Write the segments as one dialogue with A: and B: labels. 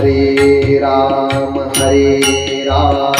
A: हरे राम हरे राम।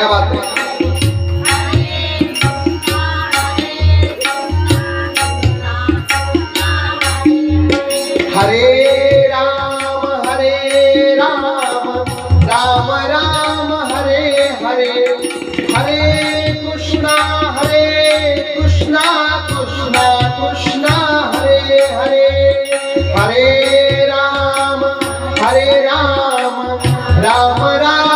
A: क्या बात है हरे राम हरे राम राम राम हरे हरे हरे कृष्णा हरे कृष्णा कृष्णा कृष्णा हरे हरे हरे राम हरे राम राम राम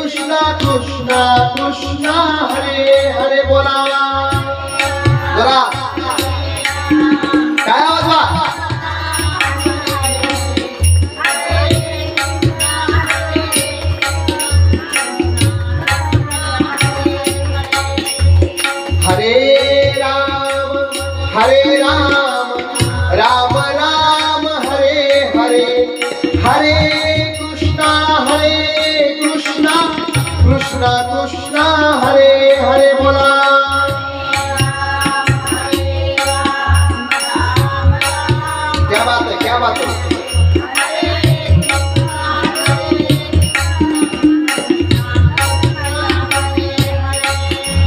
A: कृष्णा कृष्णा कृष्णा हरे हरे बोला. जरा. काय आवाज बा हरे राम हरे राम. हरे हरे बोला। क्या बात है, क्या बात है?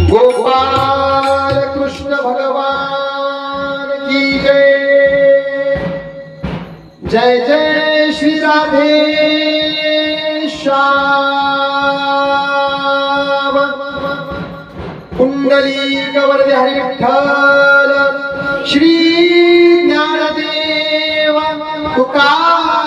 A: गोपाल कृष्ण भगवान की जय। जय जय श्री राधे। कुंडली गवर्धे हरी विठ्ठल श्री ज्ञानदेव तुकाराम।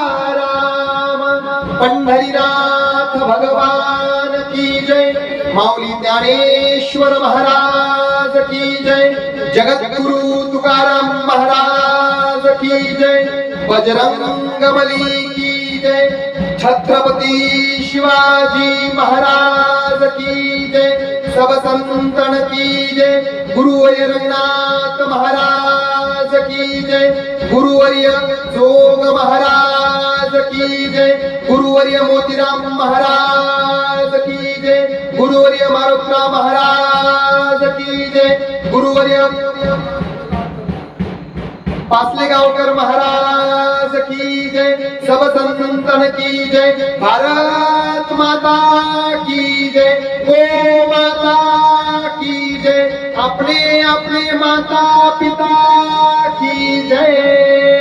A: पंढरीनाथ भगवान की जय। माऊली ज्ञानेश्वर महाराज की जय। जगद्गुरु तुकाराम महाराज की जय। बजरंग बली की जय। छत्रपती शिवाजी महाराज संतन की जय गुरुवर्य रंगनाथ महाराज की जय गुरुवर्य जोग महाराज की जय गुरुवर्य मोतीराम महाराज की जय गुरुवर्य मारुतराव महाराज की जय गुरुवर्य पाचलेगावकर महाराज की जय सब संतन की जय भारत माता की जय गो माता की जय अपने अपने माता पिता की जय